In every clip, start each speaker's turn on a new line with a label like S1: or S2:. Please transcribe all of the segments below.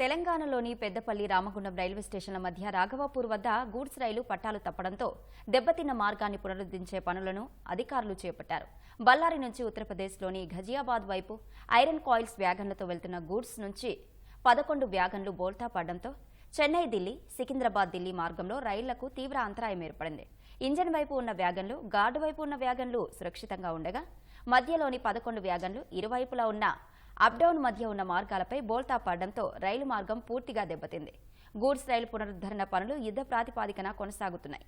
S1: తెలంగాణలోని పెద్దపల్లి రామగుండం రైల్వే స్టేషన్ల మధ్య రాఘవాపూర్ వద్ద గూడ్స్ రైలు పట్టాలు తప్పడంతో దెబ్బతిన్న మార్గాన్ని పునరుద్ధరించే పనులను అధికారులు చేపట్టారు. బళ్ళారి నుంచి ఉత్తరప్రదేశ్లోని ఘజియాబాద్ వైపు ఐరన్ కాయిల్స్ వ్యాగన్లతో వెళ్తున్న గూడ్స్ నుంచి పదకొండు వ్యాగన్లు బోల్తా పడడంతో చెన్నై ఢిల్లీ సికింద్రాబాద్ ఢిల్లీ మార్గంలో రైళ్ళకు తీవ్ర అంతరాయం ఏర్పడింది. ఇంజన్ వైపు ఉన్న వ్యాగన్లు గార్డు వైపు ఉన్న వ్యాగన్లు సురక్షితంగా ఉండగా మధ్యలోని పదకొండు వ్యాగన్లు ఇరువైపులా ఉన్న అప్డౌన్ మధ్య ఉన్న మార్గాలపై బోల్తా పడడంతో రైలు మార్గం పూర్తిగా దెబ్బతింది. గూడ్స్ రైలు పునరుద్ధరణ పనులు యుద్ధ ప్రాతిపాదికన కొనసాగుతున్నాయి.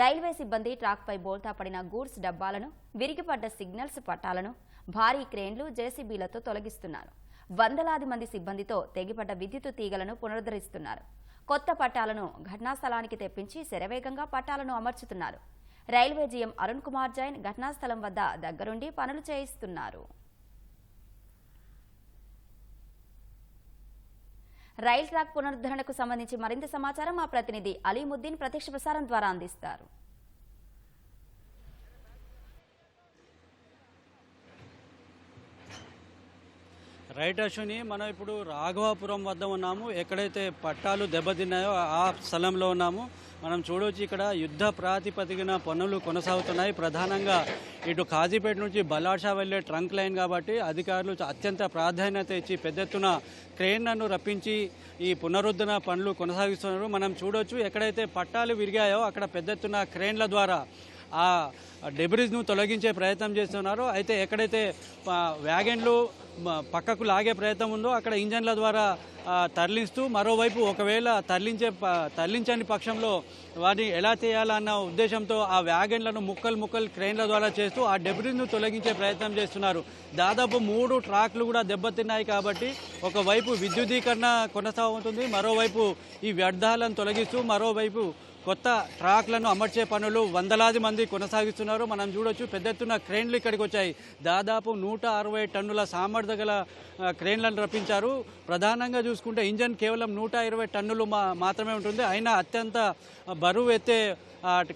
S1: రైల్వే సిబ్బంది ట్రాక్పై బోల్తా పడిన గూడ్స్ డబ్బాలను విరిగిపడ్డ సిగ్నల్స్ పట్టాలను భారీ క్రేన్లు జేసీబీలతో తొలగిస్తున్నారు. వందలాది మంది సిబ్బందితో తెగిపడ్డ విద్యుత్ తీగలను పునరుద్ధరిస్తున్నారు. కొత్త పట్టాలను ఘటనా స్థలానికి తెప్పించి శరవేగంగా పట్టాలను అమర్చుతున్నారు. రైల్వే జీఎం అరుణ్ కుమార్ జైన్ ఘటనా స్థలం వద్ద దగ్గరుండి పనులు చేయిస్తున్నారు. రైల్ ట్రాక్ పునరుద్ధరణకు సంబంధించి మరింత సమాచారం మా ప్రతినిధి అలీముద్దీన్ ప్రత్యక్ష ప్రసారం ద్వారా అందిస్తారు.
S2: రైట్ అశ్విని మనం ఇప్పుడు రాఘవాపురం వద్ద ఉన్నాము. ఎక్కడైతే పట్టాలు దెబ్బతిన్నాయో ఆ స్థలంలో ఉన్నాము. మనం చూడవచ్చు ఇక్కడ యుద్ధ ప్రాతిపదికన పనులు కొనసాగుతున్నాయి. ప్రధానంగా ఇటు కాజీపేట నుంచి బలాషా వెళ్ళే ట్రంక్ లైన్ కాబట్టి అధికారులు అత్యంత ప్రాధాన్యత ఇచ్చి పెద్ద ఎత్తున క్రేన్లను రప్పించి ఈ పునరుద్ధరణ పనులు కొనసాగిస్తున్నారు. మనం చూడవచ్చు ఎక్కడైతే పట్టాలు విరిగాయో అక్కడ పెద్ద ఎత్తున క్రేన్ల ద్వారా ఆ డెబ్రిజ్ను తొలగించే ప్రయత్నం చేస్తున్నారు. అయితే ఎక్కడైతే వ్యాగన్లు పక్కకు లాగే ప్రయత్నం ఉందో అక్కడ ఇంజన్ల ద్వారా తరలిస్తూ మరోవైపు ఒకవేళ తరలించే ప- తరలించని పక్షంలో వాటిని ఎలా చేయాలన్న ఉద్దేశంతో ఆ వ్యాగన్లను ముక్కలు ముక్కలు క్రెయిన్ల ద్వారా చేస్తూ ఆ డెబ్రిజ్ను తొలగించే ప్రయత్నం చేస్తున్నారు. దాదాపు మూడు ట్రాక్లు కూడా దెబ్బతిన్నాయి కాబట్టి ఒకవైపు విద్యుదీకరణ కొనసాగుతుంది మరోవైపు ఈ వ్యర్థాలను తొలగిస్తూ మరోవైపు కొత్త ట్రాక్లను అమర్చే పనులు వందలాది మంది కొనసాగిస్తున్నారు. మనం చూడొచ్చు పెద్ద ఎత్తున క్రేన్లు ఇక్కడికి వచ్చాయి దాదాపు నూట అరవై టన్నుల సామర్థ్య గల క్రేన్లను రప్పించారు. ప్రధానంగా చూసుకుంటే ఇంజన్ కేవలం నూట ఇరవై టన్నులు మా మాత్రమే ఉంటుంది. అయినా అత్యంత బరువు ఎత్తే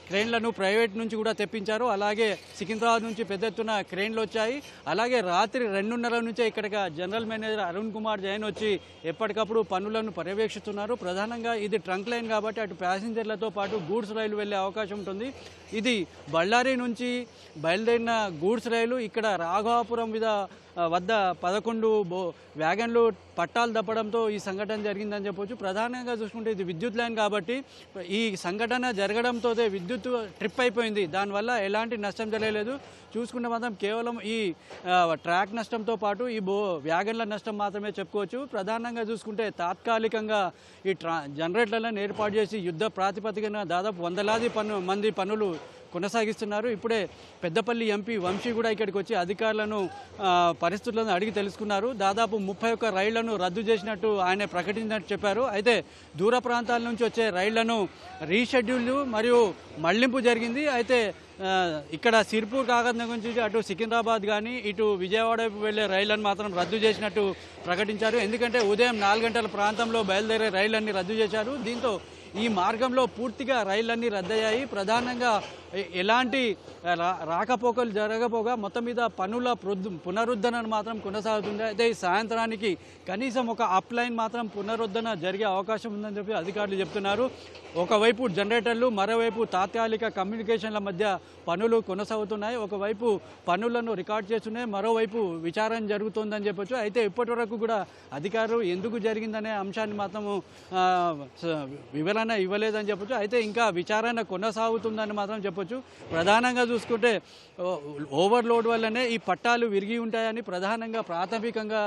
S2: క్రేన్లను ప్రైవేట్ నుంచి కూడా తెప్పించారు. అలాగే సికింద్రాబాద్ నుంచి పెద్ద ఎత్తున క్రేన్లు వచ్చాయి. అలాగే రాత్రి రెండున్నర నుంచే ఇక్కడికి జనరల్ మేనేజర్ అరుణ్ కుమార్ జైన్ వచ్చి ఎప్పటికప్పుడు పనులను పర్యవేక్షిస్తున్నారు. ప్రధానంగా ఇది ట్రంక్ లైన్ కాబట్టి అటు ప్యాసింజర్లతో పాటు గూడ్స్ రైలు వెళ్ళే అవకాశం ఉంటుంది. ఇది బళ్ళారి నుంచి బయలుదేరిన గూడ్స్ రైలు ఇక్కడ రాఘవాపురం మీద వద్ద పదకొండు బో వ్యాగన్లు పట్టాలు తప్పడంతో ఈ సంఘటన జరిగిందని చెప్పొచ్చు. ప్రధానంగా చూసుకుంటే ఇది విద్యుత్ లైన్ కాబట్టి ఈ సంఘటన జరగడంతో విద్యుత్ ట్రిప్ అయిపోయింది. దానివల్ల ఎలాంటి నష్టం జరగలేదు. చూసుకుంటే మాత్రం కేవలం ఈ ట్రాక్ నష్టంతో పాటు ఈ బో వ్యాగన్ల నష్టం మాత్రమే చెప్పుకోవచ్చు. ప్రధానంగా చూసుకుంటే తాత్కాలికంగా ఈ ట్రా జనరేటర్లను ఏర్పాటు చేసి యుద్ధ ప్రాతిపదికన దాదాపు వందలాది పన్ను మంది పనులు కొనసాగిస్తున్నారు. ఇప్పుడే పెద్దపల్లి ఎంపీ వంశీ కూడా ఇక్కడికి వచ్చి అధికారులను పరిస్థితులను అడిగి తెలుసుకున్నారు. దాదాపు ముప్పై ఒక్క రైళ్ళను రద్దు చేసినట్టు ఆయన ప్రకటించినట్టు చెప్పారు. అయితే దూర ప్రాంతాల నుంచి వచ్చే రైళ్ళను రీషెడ్యూల్ మరియు మళ్ళింపు జరిగింది. అయితే ఇక్కడ సిర్పూర్ కాకతం నుంచి అటు సికింద్రాబాద్ కానీ ఇటు విజయవాడ వైపు వెళ్ళే రైళ్ళను మాత్రం రద్దు చేసినట్టు ప్రకటించారు. ఎందుకంటే ఉదయం నాలుగు గంటల ప్రాంతంలో బయలుదేరే రైళ్ళన్నీ రద్దు చేశారు. దీంతో ఈ మార్గంలో పూర్తిగా రైళ్ళన్నీ రద్దయ్యాయి. ప్రధానంగా ఎలాంటి రా- రాకపోకలు జరగపోగా మొత్తం మీద పనుల ప్రొద్దు- పునరుద్ధరణ మాత్రం కొనసాగుతుంది. అయితే ఈ సాయంత్రానికి కనీసం ఒక అప్లైన్ మాత్రం పునరుద్ధరణ జరిగే అవకాశం ఉందని చెప్పి అధికారులు చెప్తున్నారు. ఒకవైపు జనరేటర్లు మరోవైపు తాత్కాలిక కమ్యూనికేషన్ల మధ్య పనులు కొనసాగుతున్నాయి. ఒకవైపు పనులను రికార్డ్ చేస్తున్నాయి. మరోవైపు విచారణ జరుగుతుందని చెప్పొచ్చు. అయితే ఇప్పటి వరకు కూడా అధికారులు ఎందుకు జరిగిందనే అంశాన్ని మాత్రము వివరణ ఇవ్వలేదని చెప్పొచ్చు. అయితే ఇంకా విచారణ కొనసాగుతుందని మాత్రం చెప్పొచ్చు. ప్రధానంగా చూసుకుంటే ఓవర్లోడ్ వల్లనే ఈ పట్టాలు విరిగి ఉంటాయని ప్రధానంగా ప్రాథమికంగా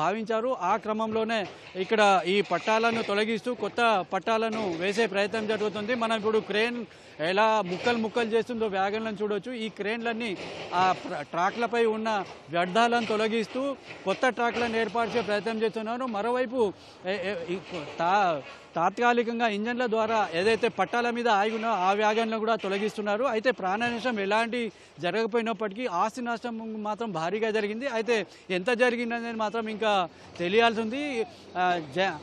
S2: భావించారు. ఆ క్రమంలోనే ఇక్కడ ఈ పట్టాలను తొలగిస్తూ కొత్త పట్టాలను వేసే ప్రయత్నం జరుగుతుంది. మనం ఇప్పుడు క్రేన్ ఎలా ముక్కలు ముక్కలు చేస్తుందో వ్యాగన్లను చూడొచ్చు. ఈ క్రేన్లన్నీ ఆ ట్రాక్లపై ఉన్న వ్యర్థాలను తొలగిస్తూ కొత్త ట్రాక్లను ఏర్పాటు చేసే ప్రయత్నం చేస్తున్నారు. మరోవైపు తా తాత్కాలికంగా ఇంజన్ల ద్వారా ఏదైతే పట్టాల మీద ఆగినో ఆ వ్యాగన్లను కూడా తొలగిస్తున్నారు. అయితే ప్రాణ నష్టం ఎలాంటి జరగకపోయినప్పటికీ ఆస్తి నష్టం మాత్రం భారీగా జరిగింది. అయితే ఎంత జరిగిందనేది మాత్రం ఇంకా తెలియాల్సి ఉంది జ-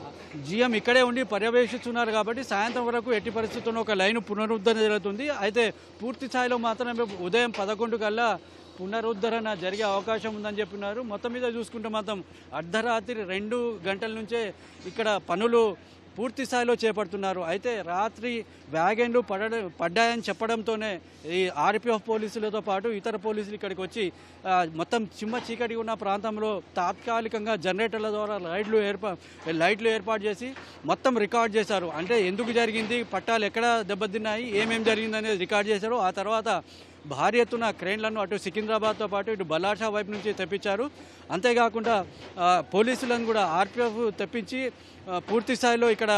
S2: జిఎం ఇక్కడే ఉండి పర్యవేక్షిస్తున్నారు కాబట్టి సాయంత్రం వరకు ఎట్టి పరిస్థితుల్లో ఒక లైన్ పునరుద్ధరణ జరుగుతుంది. అయితే పూర్తి స్థాయిలో మాత్రం ఉదయం పదకొండు కల్లా పునరుద్ధరణ జరిగే అవకాశం ఉందని చెప్పినారు. మొత్తం మీద చూసుకుంటే మాత్రం అర్ధరాత్రి రెండు గంటల నుంచే ఇక్కడ పనులు పూర్తి స్థాయిలో చేపడుతున్నారు. అయితే రాత్రి వ్యాగన్లు పడ పడ్డాయని చెప్పడంతోనే ఈ ఆర్పిఎఫ్ పోలీసులతో పాటు ఇతర పోలీసులు ఇక్కడికి వచ్చి మొత్తం చిమ్మ చీకటి ఉన్న ప్రాంతంలో తాత్కాలికంగా జనరేటర్ల ద్వారా లైట్లు ఏర్పా లైట్లు ఏర్పాటు చేసి మొత్తం రికార్డ్ చేశారు. అంటే ఎందుకు జరిగింది? పట్టాలు ఎక్కడ దెబ్బతిన్నాయి? ఏమేమి జరిగింది అనేది రికార్డ్ చేశారు. ఆ తర్వాత భారీ ఎత్తున క్రేన్లను అటు సికింద్రాబాద్తో పాటు ఇటు బలాషా వైపు నుంచి తెప్పించారు. అంతేకాకుండా పోలీసులను కూడా ఆర్పిఎఫ్ తెప్పించి పూర్తి స్థాయిలో ఇక్కడ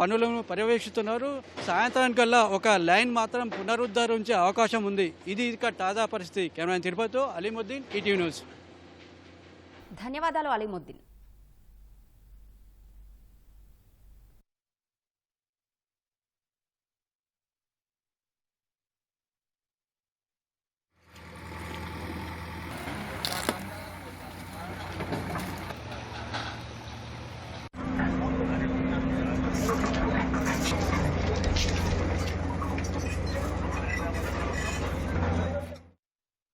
S2: పనులను పర్యవేక్షిస్తున్నారు. సాయంత్రానికల్లా ఒక లైన్ మాత్రం పునరుద్ధరించే అవకాశం ఉంది. ఇది ఇక తాజా పరిస్థితి. కెమెరా తిరుపతితో అలీముద్దీన్ ఈటీవీ న్యూస్.
S1: ధన్యవాదాలు అలీముద్దీన్.